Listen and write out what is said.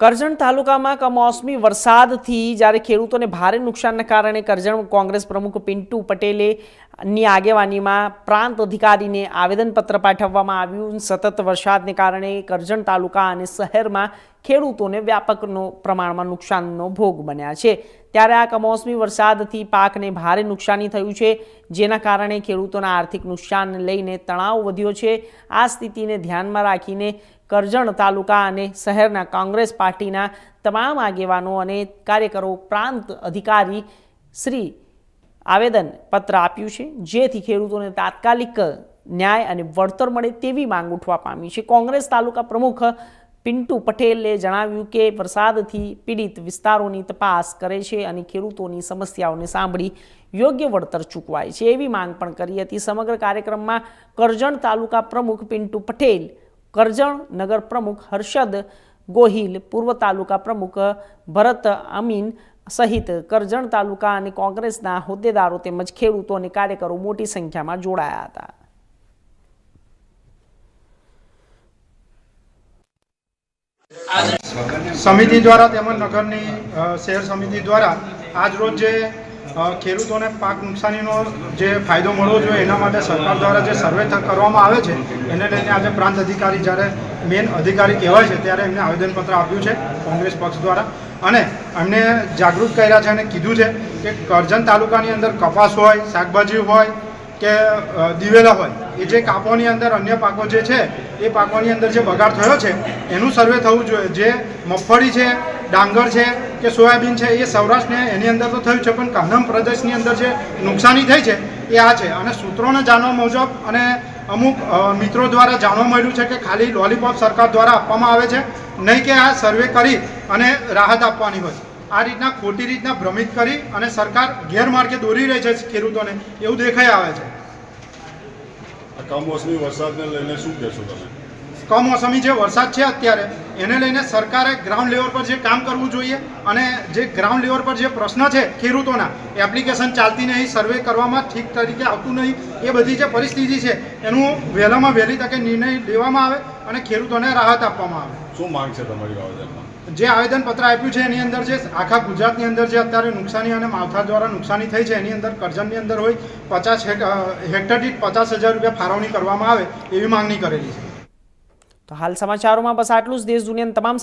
કરજણ તાલુકામાં કમોસમી વરસાદથી જ્યારે ખેડૂતોને ભારે નુકસાનના કારણે કરજણ કોંગ્રેસ પ્રમુખ પિન્ટુ પટેલે ની આગેવાનીમાં પ્રાંત અધિકારીને આવેદનપત્ર પાઠવવામાં આવ્યું. સતત વરસાદને કારણે કરજણ તાલુકા અને શહેરમાં ખેડૂતોને વ્યાપકનો પ્રમાણમાં નુકસાનનો ભોગ બન્યા છે. ત્યારે આ કમોસમી વરસાદથી પાકને ભારે નુકસાની થયું છે. જેના કારણે ખેડૂતોના આર્થિક નુકસાનને લઈને તણાવ વધ્યો છે. આ સ્થિતિને ધ્યાનમાં રાખીને કરજણ તાલુકા અને શહેરના કોંગ્રેસ પાર્ટીના તમામ આગેવાનો અને કાર્યકરો પ્રાંત અધિકારી શ્રી આવેદન પત્ર આપ્યું છે, જેથી ખેડૂતોને તાત્કાલિક ન્યાય અને વળતર મળે તેવી માંગ ઉઠવા પામી છે. કોંગ્રેસ તાલુકા પ્રમુખ પિન્ટુ પટેલે જણાવ્યું કે વરસાદથી પીડિત વિસ્તારોની તપાસ કરે છે અને ખેડૂતોની સમસ્યાઓને સાંભળી યોગ્ય વળતર ચૂકવાય છે. એવી માંગ પણ કરી હતી. સમગ્ર કાર્યક્રમમાં કરજણ તાલુકા પ્રમુખ પિન્ટુ પટેલ કરજણ નગર પ્રમુખ હર્ષદ ગોહિલ, પૂર્વ તાલુકા પ્રમુખ ભરત અમીન સહિત કરજણ તાલુકા અને કોંગ્રેસના હોદ્દેદારો તેમજ ખેડૂતો અને કાર્યકરો મોટી સંખ્યામાં જોડાયા હતા. સમિતિ દ્વારા તેમજ નગરની શહેર સમિતિ દ્વારા આજરોજ જે ખેડૂતોને પાક નુકસાનીનો જે ફાયદો મળવો જોઈએ એના માટે સરકાર દ્વારા જે સર્વે કરવામાં આવે છે, એને લઈને આજે પ્રાંત અધિકારી જ્યારે મેન અધિકારી કહેવાય છે, ત્યારે એમને આવેદનપત્ર આપ્યું છે કોંગ્રેસ પક્ષ દ્વારા. અને એમને જાગૃત કર્યા છે અને કીધું છે કે કરજણ તાલુકાની અંદર કપાસ હોય, શાકભાજી હોય કે દિવેલા હોય, એ જે કાપોની અંદર અન્ય પાકો જે છે, એ પાકોની અંદર જે બગાડ થયો છે, એનું સર્વે થવું જોઈએ. જે મગફળી છે ડાંગર છે કે સોયાબીન છે એ સૌરાષ્ટ્રને એની અંદર તો થયું છે, પણ કાનમ પ્રદેશની અંદર જે નુકસાની થઈ છે એ આ છે. અને સૂત્રોને જાણવા મુજબ અને અમુક મિત્રો દ્વારા જાણવા મળ્યું છે કે ખાલી લોલીપોપ સરકાર દ્વારા આપવામાં આવે છે, નહીં કે આ સર્વે કરી અને રાહત આપવાની હોય. આ રીતના ખોટી રીતના ભ્રમિત કરી અને સરકાર ગેરમાર્ગે દોરી રહી છે ખેડૂતોને, એવું દેખાઈ આવે છે. કમોસમી વરસાદને લઈને શું કહેશો તમે? કમોસમી જે વરસાદ છે અત્યારે એને લઈને સરકારે ગ્રાઉન્ડ લેવલ પર જે કામ કરવું જોઈએ અને જે ગ્રાઉન્ડ લેવલ પર જે પ્રશ્ન છે ખેડૂતોના એપ્લિકેશન ચાલતી નહીં સર્વે કરવામાં ઠીક તરીકે આવતું નહીં એ બધી જે પરિસ્થિતિ છે એનું વહેલામાં વહેલી તકે નિર્ણય લેવામાં આવે અને ખેડૂતોને રાહત આપવામાં આવે. શું માંગ છે તમારી આવેદનમાં જે આવેદનપત્ર આપ્યું છે એની અંદર જે આખા ગુજરાતની અંદર જે અત્યારે નુકસાની અને માવઠા દ્વારા નુકસાની થઈ છે એની અંદર કરજણની અંદર હોય પચાસ હેક્ટર દીઠ પચાસ હજાર રૂપિયા ફાળવણી કરવામાં આવે એવી માંગણી કરેલી છે. તો હાલ સમાચારોમાં બસ આટલું જ. દેશ દુનિયાના તમામ